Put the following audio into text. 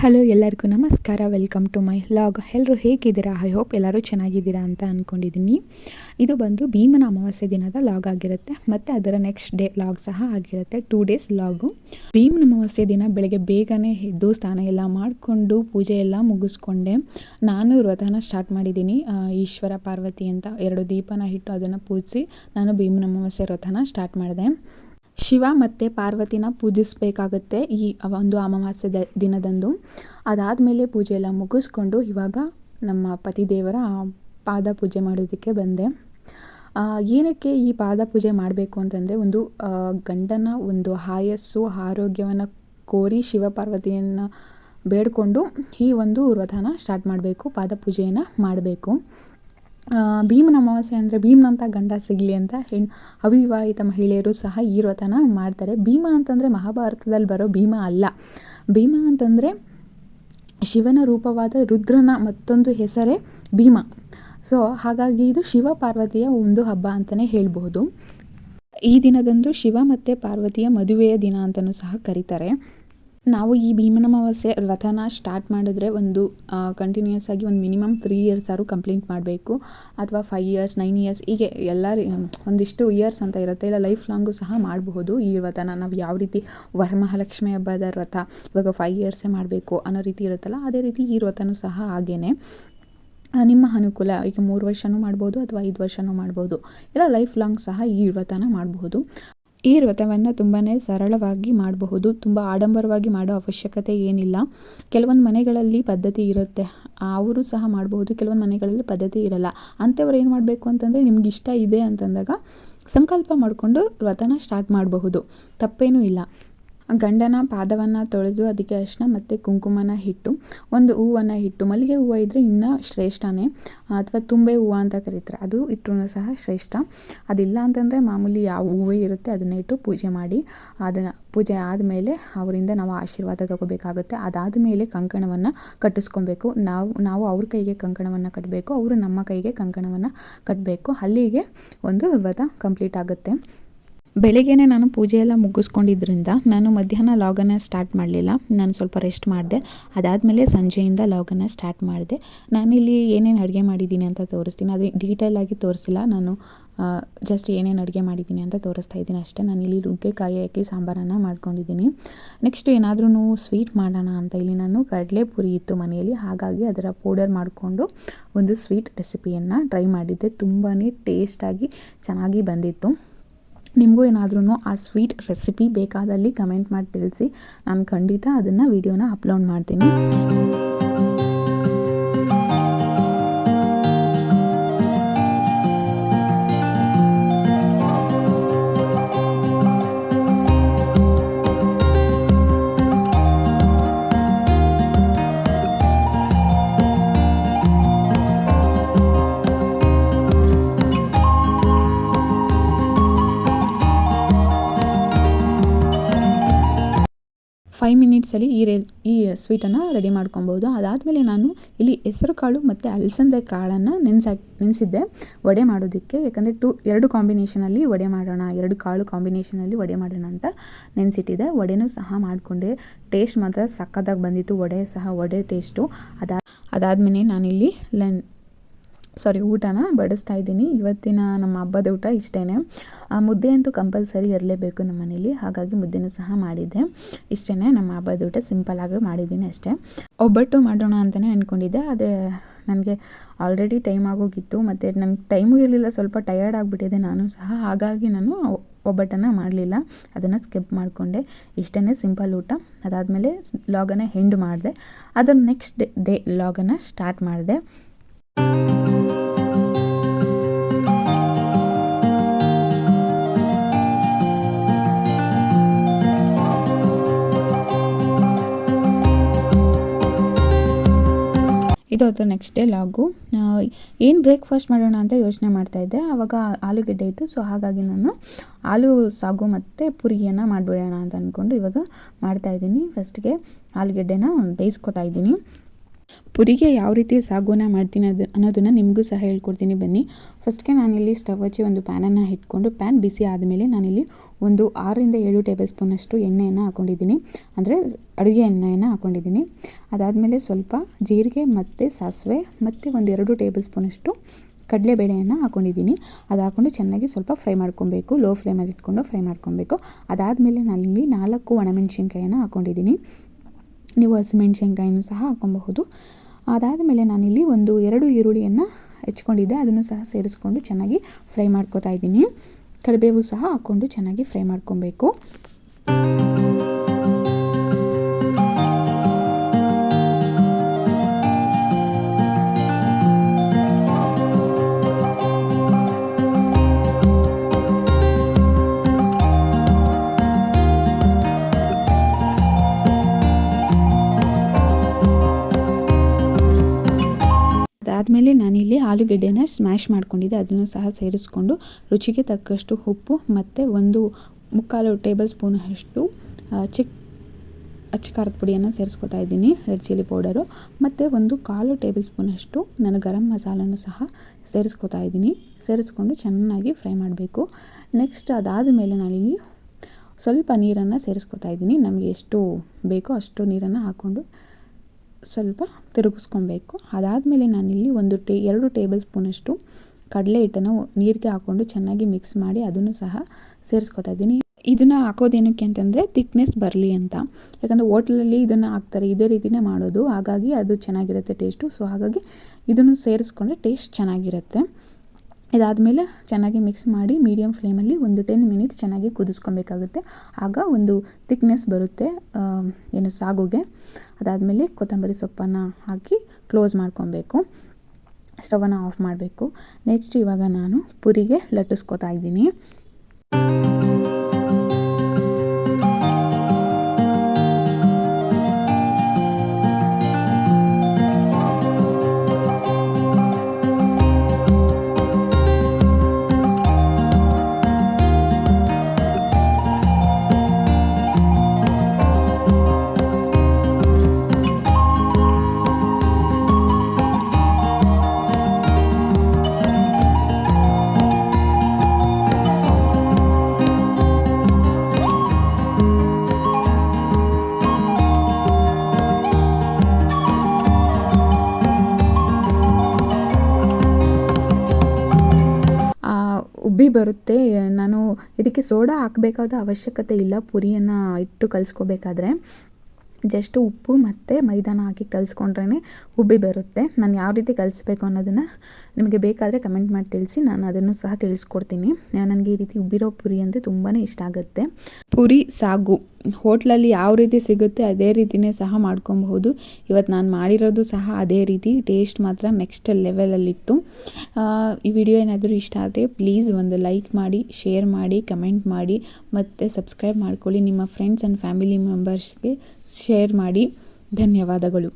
Hello ಎಲ್ಲರಿಗೂ ನಮಸ್ಕಾರ. Welcome to my log ಎಲ್ಲರೂ ಹೇಗಿದ್ದೀರಾ? ಐ ಹೋಪ್ ಎಲ್ಲರೂ ಚೆನ್ನಾಗಿದ್ದೀರಾ ಅಂತ ಅಂದ್ಕೊಂಡಿದ್ದೀನಿ ಇದು ಬಂದು ಭೀಮನ ಅಮಾವಾಸ್ಯೆ ದಿನದ ಲಾಗ್ ಆಗಿರುತ್ತೆ. ಮತ್ತು ಅದರ ನೆಕ್ಸ್ಟ್ ಡೇ ಲಾಗ್ ಸಹ ಆಗಿರುತ್ತೆ. ಟೂ ಡೇಸ್ ಲಾಗು ಭೀಮನ ಅಮಾವಾಸ್ಯೆ ದಿನ ಬೆಳಗ್ಗೆ ಬೇಗನೆ ಎದ್ದು ಸ್ನಾನ ಎಲ್ಲ ಮಾಡಿಕೊಂಡು ಪೂಜೆ ಎಲ್ಲ ಮುಗಿಸ್ಕೊಂಡೆ. ನಾನು ವ್ರತನ ಸ್ಟಾರ್ಟ್ ಮಾಡಿದ್ದೀನಿ. ಈಶ್ವರ ಪಾರ್ವತಿ ಅಂತ ಎರಡು ದೀಪನ ಇಟ್ಟು ಅದನ್ನು ಪೂಜಿಸಿ ನಾನು ಭೀಮನ ಅಮಾವಾಸ್ಯೆ ವ್ರತನ ಸ್ಟಾರ್ಟ್ ಮಾಡಿದೆ. ಶಿವ ಮತ್ತು ಪಾರ್ವತಿನ ಪೂಜಿಸಬೇಕಾಗುತ್ತೆ ಈ ಒಂದು ಅಮಾವಾಸ್ಯೆ ದಿನದಂದು. ಅದಾದಮೇಲೆ ಪೂಜೆ ಎಲ್ಲ ಮುಗಿಸ್ಕೊಂಡು ಇವಾಗ ನಮ್ಮ ಪತಿದೇವರ ಪಾದ ಪೂಜೆ ಮಾಡೋದಕ್ಕೆ ಬಂದೆ. ಏನಕ್ಕೆ ಈ ಪಾದ ಪೂಜೆ ಮಾಡಬೇಕು ಅಂತಂದರೆ ಒಂದು ಗಂಡನ ಒಂದು ಆಯಸ್ಸು, ಆರೋಗ್ಯವನ್ನು ಕೋರಿ ಶಿವ ಪಾರ್ವತಿಯನ್ನು ಬೇಡಿಕೊಂಡು ಈ ಒಂದು ವ್ರತನ ಸ್ಟಾರ್ಟ್ ಮಾಡಬೇಕು, ಪಾದ ಪೂಜೆಯನ್ನು ಮಾಡಬೇಕು. ಭೀಮನ ಅಮಾವಾಸ್ಯೆ ಅಂದರೆ ಭೀಮನಂತ ಗಂಡ ಸಿಗಲಿ ಅಂತ ಹೆಣ್ಣು ಅವಿವಾಹಿತ ಮಹಿಳೆಯರು ಸಹ ಈ ವ್ರತನ ಮಾಡ್ತಾರೆ. ಭೀಮ ಅಂತಂದರೆ ಮಹಾಭಾರತದಲ್ಲಿ ಬರೋ ಭೀಮ ಅಲ್ಲ. ಭೀಮ ಅಂತಂದರೆ ಶಿವನ ರೂಪವಾದ ರುದ್ರನ ಮತ್ತೊಂದು ಹೆಸರೇ ಭೀಮ. ಸೊ ಹಾಗಾಗಿ ಇದು ಶಿವ ಪಾರ್ವತಿಯ ಒಂದು ಹಬ್ಬ ಅಂತಲೇ ಹೇಳ್ಬೋದು ಈ ದಿನದಂದು ಶಿವ ಮತ್ತು ಪಾರ್ವತಿಯ ಮದುವೆಯ ದಿನ ಅಂತಲೂ ಸಹ ಕರೀತಾರೆ. ನಾವು ಈ ಭೀಮನ ಅಮಾವಾಸ್ಯೆ ವ್ರತನ ಸ್ಟಾರ್ಟ್ ಮಾಡಿದ್ರೆ ಒಂದು ಕಂಟಿನ್ಯೂಯಸ್ ಆಗಿ ಒಂದು ಮಿನಿಮಮ್ ತ್ರೀ ಇಯರ್ಸ್ ಆದರೂ ಕಂಪ್ಲೀಟ್ ಮಾಡಬೇಕು. ಅಥವಾ ಫೈವ್ ಇಯರ್ಸ್ ನೈನ್ ಇಯರ್ಸ್ ಹೀಗೆ ಎಲ್ಲ ಒಂದಿಷ್ಟು ಇಯರ್ಸ್ ಅಂತ ಇರುತ್ತೆ. ಇಲ್ಲ ಲೈಫ್ ಲಾಂಗು ಸಹ ಮಾಡಬಹುದು ಈ ವ್ರತನ. ನಾವು ಯಾವ ರೀತಿ ವರಮಹಾಲಕ್ಷ್ಮಿ ಹಬ್ಬದ ವ್ರತ ಇವಾಗ ಫೈವ್ ಇಯರ್ಸೇ ಮಾಡಬೇಕು ಅನ್ನೋ ರೀತಿ ಇರುತ್ತಲ್ಲ, ಅದೇ ರೀತಿ ಈ ವ್ರತನೂ ಸಹ ಹಾಗೇ ನಿಮ್ಮ ಅನುಕೂಲ, ಈಗ ಮೂರು ವರ್ಷನೂ ಮಾಡ್ಬೋದು ಅಥವಾ ಐದು ವರ್ಷನೂ ಮಾಡ್ಬೋದು. ಇಲ್ಲ ಲೈಫ್ ಲಾಂಗ್ ಸಹ ಈ ವ್ರತನ ಮಾಡಬಹುದು. ಈ ವ್ರತವನ್ನು ತುಂಬಾ ಸರಳವಾಗಿ ಮಾಡಬಹುದು. ತುಂಬ ಆಡಂಬರವಾಗಿ ಮಾಡೋ ಅವಶ್ಯಕತೆ ಏನಿಲ್ಲ. ಕೆಲವೊಂದು ಮನೆಗಳಲ್ಲಿ ಪದ್ಧತಿ ಇರುತ್ತೆ. ಅವರು ಸಹ ಮಾಡಬಹುದು. ಕೆಲವೊಂದು ಮನೆಗಳಲ್ಲಿ ಪದ್ಧತಿ ಇರಲ್ಲ. ಅಂಥವ್ರು ಏನು ಮಾಡಬೇಕು ಅಂತಂದರೆ, ನಿಮ್ಗೆ ಇಷ್ಟ ಇದೆ ಅಂತಂದಾಗ ಸಂಕಲ್ಪ ಮಾಡಿಕೊಂಡು ವ್ರತನ ಸ್ಟಾರ್ಟ್ ಮಾಡಬಹುದು. ತಪ್ಪೇನೂ ಇಲ್ಲ. ಗಂಡನ ಪಾದವನ್ನು ತೊಳೆದು ಅದಕ್ಕೆ ಅರಿಶಿನ ಮತ್ತು ಕುಂಕುಮನ ಹಿಟ್ಟು, ಒಂದು ಹೂವನ್ನು ಹಿಟ್ಟು, ಮಲ್ಲಿಗೆ ಹೂವು ಇದ್ದರೆ ಇನ್ನೂ ಶ್ರೇಷ್ಠನೇ. ಅಥವಾ ತುಂಬೆ ಹೂವು ಅಂತ ಕರೀತಾರೆ. ಅದು ಇಟ್ಟರೂ ಸಹ ಶ್ರೇಷ್ಠ. ಅದಿಲ್ಲ ಅಂತಂದರೆ ಮಾಮೂಲಿ ಯಾವ ಹೂವೇ ಇರುತ್ತೆ, ಅದನ್ನ ಇಟ್ಟು ಪೂಜೆ ಮಾಡಿ. ಅದನ್ನು ಪೂಜೆ ಆದಮೇಲೆ ಅವರಿಂದ ನಾವು ಆಶೀರ್ವಾದ ತಗೋಬೇಕಾಗುತ್ತೆ. ಅದಾದಮೇಲೆ ಕಂಕಣವನ್ನು ಕಟ್ಟಿಸ್ಕೊಬೇಕು. ನಾವು ನಾವು ಅವ್ರ ಕೈಗೆ ಕಂಕಣವನ್ನು ಕಟ್ಟಬೇಕು ಅವರು ನಮ್ಮ ಕೈಗೆ ಕಂಕಣವನ್ನು ಕಟ್ಟಬೇಕು ಅಲ್ಲಿಗೆ ಒಂದು ವ್ರತ ಕಂಪ್ಲೀಟ್ ಆಗುತ್ತೆ. ಬೆಳಿಗ್ಗೆನೆ ನಾನು ಪೂಜೆ ಎಲ್ಲ ಮುಗಿಸ್ಕೊಂಡಿದ್ರಿಂದ ನಾನು ಮಧ್ಯಾಹ್ನ ಲಾಗನ್ನ ಸ್ಟಾರ್ಟ್ ಮಾಡಲಿಲ್ಲ. ನಾನು ಸ್ವಲ್ಪ ರೆಸ್ಟ್ ಮಾಡಿದೆ. ಅದಾದಮೇಲೆ ಸಂಜೆಯಿಂದ ಲಾಗನ್ನ ಸ್ಟಾರ್ಟ್ ಮಾಡಿದೆ. ನಾನಿಲ್ಲಿ ಏನೇನು ಅಡುಗೆ ಮಾಡಿದ್ದೀನಿ ಅಂತ ತೋರಿಸ್ತೀನಿ. ಅದು ಡೀಟೇಲ್ ಆಗಿ ತೋರಿಸಿಲ್ಲ. ನಾನು ಜಸ್ಟ್ ಏನೇನು ಅಡುಗೆ ಮಾಡಿದ್ದೀನಿ ಅಂತ ತೋರಿಸ್ತಾ ಇದ್ದೀನಿ ಅಷ್ಟೇ. ನಾನು ಇಲ್ಲಿ ನುಗ್ಗೆಕಾಯಿ ಹಾಕಿ ಸಾಂಬಾರನ್ನು ಮಾಡ್ಕೊಂಡಿದ್ದೀನಿ. ನೆಕ್ಸ್ಟ್ ಏನಾದ್ರೂ ಸ್ವೀಟ್ ಮಾಡೋಣ ಅಂತ ಇಲ್ಲಿ ನಾನು ಕಡಲೆಪುರಿ ಇತ್ತು ಮನೆಯಲ್ಲಿ. ಹಾಗಾಗಿ ಅದರ ಪೌಡರ್ ಮಾಡಿಕೊಂಡು ಒಂದು ಸ್ವೀಟ್ ರೆಸಿಪಿಯನ್ನು ಟ್ರೈ ಮಾಡಿದ್ದೆ. ತುಂಬಾ ಟೇಸ್ಟಾಗಿ ಚೆನ್ನಾಗಿ ಬಂದಿತ್ತು. ನಿಮಗೂ ಏನಾದ್ರೂ ಆ ಸ್ವೀಟ್ ರೆಸಿಪಿ ಬೇಕಾದಲ್ಲಿ ಕಮೆಂಟ್ ಮಾಡಿ ತಿಳಿಸಿ. ನಾನು ಖಂಡಿತ ಅದನ್ನು ವಿಡಿಯೋನ ಅಪ್ಲೋಡ್ ಮಾಡ್ತೀನಿ. ಫೈವ್ ಮಿನಿಟ್ಸಲ್ಲಿ ಈ ರೇ ಈ ಸ್ವೀಟನ್ನು ರೆಡಿ ಮಾಡ್ಕೊಬೋದು ಅದಾದಮೇಲೆ ನಾನು ಇಲ್ಲಿ ಹೆಸರು ಕಾಳು ಮತ್ತು ಅಲಸಂದೆ ಕಾಳನ್ನು ನೆನೆಸಾಕ್ ನೆನೆಸಿದ್ದೆ. ವಡೆ ಮಾಡೋದಕ್ಕೆ, ಯಾಕಂದರೆ ಟು ಎರಡು ಕಾಂಬಿನೇಷನಲ್ಲಿ ವಡೆ ಮಾಡೋಣ, ಎರಡು ಕಾಳು ಕಾಂಬಿನೇಷನಲ್ಲಿ ವಡೆ ಮಾಡೋಣ ಅಂತ ನೆನೆಸಿಟ್ಟಿದ್ದೆ. ವಡೆನೂ ಸಹ ಮಾಡಿಕೊಂಡೆ. ಟೇಸ್ಟ್ ಮಾತ್ರ ಸಕ್ಕತ್ತಾಗಿ ಬಂದಿತ್ತು. ವಡೆ ಸಹ, ವಡೆ ಟೇಸ್ಟು ಅದಾ ಅದಾದಮೇಲೆ ನಾನಿಲ್ಲಿ ಲನ್ ಸಾರಿ ಊಟನ? ಬಡಿಸ್ತಾ ಇದ್ದೀನಿ. ಇವತ್ತಿನ ನಮ್ಮ ಹಬ್ಬದ ಊಟ ಇಷ್ಟೇ ಮುದ್ದೆ ಅಂತೂ ಕಂಪಲ್ಸರಿ ಇರಲೇಬೇಕು ನಮ್ಮ ಮನೇಲಿ. ಹಾಗಾಗಿ ಮುದ್ದೆನೂ ಸಹ ಮಾಡಿದ್ದೆ. ಇಷ್ಟೇ ನಮ್ಮ ಹಬ್ಬದ ಊಟ ಸಿಂಪಲಾಗಿ ಮಾಡಿದ್ದೀನಿ ಅಷ್ಟೇ. ಒಬ್ಬಟ್ಟು ಮಾಡೋಣ ಅಂತಲೇ ಅಂದ್ಕೊಂಡಿದ್ದೆ ಆದರೆ ನನಗೆ ಆಲ್ರೆಡಿ ಟೈಮ್ ಆಗೋಗಿತ್ತು. ಮತ್ತು ನನಗೆ ಟೈಮು ಇರಲಿಲ್ಲ. ಸ್ವಲ್ಪ ಟಯರ್ಡ್ ಆಗಿಬಿಟ್ಟಿದೆ ನಾನು ಸಹ. ಹಾಗಾಗಿ ನಾನು ಒಬ್ಬಟ್ಟನ್ನು ಮಾಡಲಿಲ್ಲ. ಅದನ್ನು ಸ್ಕಿಪ್ ಮಾಡಿಕೊಂಡೆ. ಇಷ್ಟೇ ಸಿಂಪಲ್ ಊಟ. ಅದಾದಮೇಲೆ ಲಾಗನ್ನು ಹೆಂಡ್ ಮಾಡಿದೆ. ಅದರ ನೆಕ್ಸ್ಟ್ ಡೇ ಡೇ ಲಾಗನ್ನು ಸ್ಟಾರ್ಟ್ ಮಾಡಿದೆ. ಇದು ನೆಕ್ಸ್ಟ್ ಡೇ ಲಾಗು. ಏನು ಬ್ರೇಕ್ಫಾಸ್ಟ್ ಮಾಡೋಣ ಅಂತ ಯೋಚನೆ ಮಾಡ್ತಾಯಿದ್ದೆ ಆವಾಗ ಆಲೂಗೆಡ್ಡೆ ಇತ್ತು ಸೊ ಹಾಗಾಗಿ ನಾನು ಆಲೂ ಸಾಗು ಮತ್ತು ಪುರಿಯನ್ನು ಮಾಡಿಬಿಡೋಣ ಅಂತ ಅಂದ್ಕೊಂಡು ಇವಾಗ ಮಾಡ್ತಾಯಿದ್ದೀನಿ ಫಸ್ಟ್ಗೆ ಆಲೂಗೆಡ್ಡೆನ ಬೇಯಿಸ್ಕೊತಾ ಇದ್ದೀನಿ. ಪುರಿಗೆ ಯಾವ ರೀತಿ ಸಾಗುನ ಮಾಡ್ತೀನಿ ಅದು ಅನ್ನೋದನ್ನು ನಿಮಗೂ ಸಹ ಹೇಳ್ಕೊಡ್ತೀನಿ ಬನ್ನಿ. ಫಸ್ಟ್ಗೆ ನಾನಿಲ್ಲಿ ಸ್ಟವ್ ಹಚ್ಚಿ ಒಂದು ಪ್ಯಾನನ್ನು ಇಟ್ಕೊಂಡು ಪ್ಯಾನ್ ಬಿಸಿ ಆದಮೇಲೆ ನಾನಿಲ್ಲಿ ಒಂದು ಆರರಿಂದ ಏಳು ಟೇಬಲ್ ಸ್ಪೂನಷ್ಟು ಎಣ್ಣೆಯನ್ನು ಹಾಕ್ಕೊಂಡಿದ್ದೀನಿ ಅಂದರೆ ಅಡುಗೆ ಎಣ್ಣೆಯನ್ನು ಹಾಕ್ಕೊಂಡಿದ್ದೀನಿ ಅದಾದಮೇಲೆ ಸ್ವಲ್ಪ ಜೀರಿಗೆ ಮತ್ತು ಸಾಸಿವೆ ಮತ್ತು ಒಂದು ಎರಡು ಟೇಬಲ್ ಸ್ಪೂನಷ್ಟು ಕಡಲೆಬೇಳೆಯನ್ನು ಹಾಕ್ಕೊಂಡಿದ್ದೀನಿ ಅದು ಹಾಕ್ಕೊಂಡು ಚೆನ್ನಾಗಿ ಸ್ವಲ್ಪ ಫ್ರೈ ಮಾಡ್ಕೊಬೇಕು. ಲೋ ಫ್ಲೇಮಲ್ಲಿ ಇಟ್ಕೊಂಡು ಫ್ರೈ ಮಾಡ್ಕೊಬೇಕು. ಅದಾದಮೇಲೆ ನಾನಿಲ್ಲಿ ನಾಲ್ಕು ಒಣಮೆಣಸಿನ್ಕಾಯನ್ನು ಹಾಕ್ಕೊಂಡಿದ್ದೀನಿ ನೀವು ಹಸಿಮೆಣ್ಸಿನ್ಕಾಯಿನೂ ಸಹ ಹಾಕ್ಕೊಬಹುದು. ಅದಾದಮೇಲೆ ನಾನಿಲ್ಲಿ ಒಂದು ಎರಡು ಈರುಳ್ಳಿಯನ್ನು ಹೆಚ್ಕೊಂಡಿದ್ದೆ. ಅದನ್ನು ಸಹ ಸೇರಿಸ್ಕೊಂಡು ಚೆನ್ನಾಗಿ ಫ್ರೈ ಮಾಡ್ಕೊತಾ ಇದ್ದೀನಿ. ಕರಿಬೇವು ಸಹ ಹಾಕ್ಕೊಂಡು ಚೆನ್ನಾಗಿ ಫ್ರೈ ಮಾಡ್ಕೊಬೇಕು. ಆಲೂಗೆಡ್ಡೆನ ಸ್ಮ್ಯಾಶ್ ಮಾಡ್ಕೊಂಡಿದ್ದೆ. ಅದನ್ನು ಸಹ ಸೇರಿಸ್ಕೊಂಡು ರುಚಿಗೆ ತಕ್ಕಷ್ಟು ಉಪ್ಪು, ಮತ್ತು ಒಂದು ಮುಕ್ಕಾಲು ಟೇಬಲ್ ಸ್ಪೂನ್ ಅಷ್ಟು ಚಿಕ್ಕ ಅಚ್ಚ ಖಾರದ ಪುಡಿಯನ್ನು ಸೇರಿಸ್ಕೊತಾ ಇದ್ದೀನಿ ರೆಡ್ ಚಿಲ್ಲಿ ಪೌಡರು ಮತ್ತು ಒಂದು ಕಾಲು ಟೇಬಲ್ ಸ್ಪೂನಷ್ಟು ನಾನು ಗರಂ ಮಸಾಲನೂ ಸಹ ಸೇರಿಸ್ಕೊತಾ ಇದ್ದೀನಿ. ಸೇರಿಸ್ಕೊಂಡು ಚೆನ್ನಾಗಿ ಫ್ರೈ ಮಾಡಬೇಕು. ನೆಕ್ಸ್ಟ್ ಅದಾದ ಮೇಲೆ ನಾನಿಲ್ಲಿ ಸ್ವಲ್ಪ ನೀರನ್ನು ಸೇರಿಸ್ಕೊತಾ ಇದ್ದೀನಿ. ನಮಗೆ ಎಷ್ಟು ಬೇಕೋ ಅಷ್ಟು ನೀರನ್ನು ಹಾಕ್ಕೊಂಡು ಸ್ವಲ್ಪ ತಿರುಗಿಸ್ಕೊಬೇಕು. ಅದಾದಮೇಲೆ ನಾನಿಲ್ಲಿ ಒಂದು ಟೇ, ಎರಡು ಟೇಬಲ್ ಸ್ಪೂನಷ್ಟು ಕಡಲೆ ಹಿಟ್ಟನ್ನು ನೀರಿಗೆ ಹಾಕ್ಕೊಂಡು ಚೆನ್ನಾಗಿ ಮಿಕ್ಸ್ ಮಾಡಿ ಅದನ್ನು ಸಹ ಸೇರಿಸ್ಕೊತಾ ಇದ್ದೀನಿ. ಇದನ್ನು ಹಾಕೋದೇನಕ್ಕೆ ಅಂತಂದರೆ ತಿಕ್ನೆಸ್ ಬರಲಿ ಅಂತ. ಯಾಕಂದರೆ ಹೋಟ್ಲಲ್ಲಿ ಇದನ್ನು ಹಾಕ್ತಾರೆ, ಇದೇ ರೀತಿನೇ ಮಾಡೋದು. ಹಾಗಾಗಿ ಅದು ಚೆನ್ನಾಗಿರುತ್ತೆ ಟೇಸ್ಟು. ಸೊ ಹಾಗಾಗಿ ಇದನ್ನು ಸೇರಿಸ್ಕೊಂಡ್ರೆ ಟೇಸ್ಟ್ ಚೆನ್ನಾಗಿರುತ್ತೆ. ಇದಾದಮೇಲೆ ಚೆನ್ನಾಗಿ ಮಿಕ್ಸ್ ಮಾಡಿ ಮೀಡಿಯಮ್ ಫ್ಲೇಮಲ್ಲಿ ಒಂದು ಟೆನ್ ಮಿನಿಟ್ಸ್ ಚೆನ್ನಾಗಿ ಕುದಿಸ್ಕೊಬೇಕಾಗುತ್ತೆ. ಆಗ ಒಂದು ತಿಕ್ನೆಸ್ ಬರುತ್ತೆ ಏನು ಸಾಗುಗೆ. ಅದಾದಮೇಲೆ ಕೊತ್ತಂಬರಿ ಸೊಪ್ಪನ್ನು ಹಾಕಿ ಕ್ಲೋಸ್ ಮಾಡ್ಕೊಬೇಕು. ಸ್ಟವನ್ನು ಆಫ್ ಮಾಡಬೇಕು. ನೆಕ್ಸ್ಟ್ ಇವಾಗ ನಾನು ಪುರಿಗೆ ಲಟ್ಟಿಸ್ಕೊತಾ ಇದ್ದೀನಿ. ಬರುತ್ತೆ. ನಾನು ಇದಕ್ಕೆ ಸೋಡಾ ಹಾಕಬೇಕಾದ ಅವಶ್ಯಕತೆ ಇಲ್ಲ. ಪುರಿಯನ್ನು ಇಟ್ಟು ಕಲಿಸ್ಕೋಬೇಕಾದ್ರೆ ಜಸ್ಟ್ ಉಪ್ಪು ಮತ್ತು ಮೈದಾನ ಹಾಕಿ ಕಲಿಸ್ಕೊಂಡ್ರೇ ಉಬ್ಬಿ ಬರುತ್ತೆ. ನಾನು ಯಾವ ರೀತಿ ಕಲಿಸ್ಬೇಕು ಅನ್ನೋದನ್ನು ನಿಮಗೆ ಬೇಕಾದರೆ ಕಮೆಂಟ್ ಮಾಡಿ ತಿಳಿಸಿ. ನಾನು ಅದನ್ನು ಸಹ ತಿಳಿಸ್ಕೊಡ್ತೀನಿ. ನನಗೆ ಈ ರೀತಿ ಉಬ್ಬಿರೋ ಪುರಿ ಅಂದರೆ ತುಂಬಾ ಇಷ್ಟ ಆಗುತ್ತೆ. ಪುರಿ ಸಾಗು. ಹೋಟ್ಲಲ್ಲಿ ಯಾವ ರೀತಿ ಸಿಗುತ್ತೆ ಅದೇ ರೀತಿಯೇ ಸಹ ಮಾಡ್ಕೊಬಹುದು. ಇವತ್ತು ನಾನು ಮಾಡಿರೋದು ಸಹ ಅದೇ ರೀತಿ, ಟೇಸ್ಟ್ ಮಾತ್ರ ನೆಕ್ಸ್ಟ್ ಲೆವೆಲಲ್ಲಿತ್ತು ಈ ವಿಡಿಯೋ ಏನಾದರೂ ಇಷ್ಟ ಆದರೆ ಪ್ಲೀಸ್ ಒಂದು ಲೈಕ್ ಮಾಡಿ ಶೇರ್ ಮಾಡಿ ಕಮೆಂಟ್ ಮಾಡಿ, ಮತ್ತು ಸಬ್ಸ್ಕ್ರೈಬ್ ಮಾಡ್ಕೊಳ್ಳಿ. ನಿಮ್ಮ ಫ್ರೆಂಡ್ಸ್ ಆ್ಯಂಡ್ ಫ್ಯಾಮಿಲಿ ಮೆಂಬರ್ಸ್ಗೆ ಶೇರ್ ಮಾಡಿ. ಧನ್ಯವಾದಗಳು.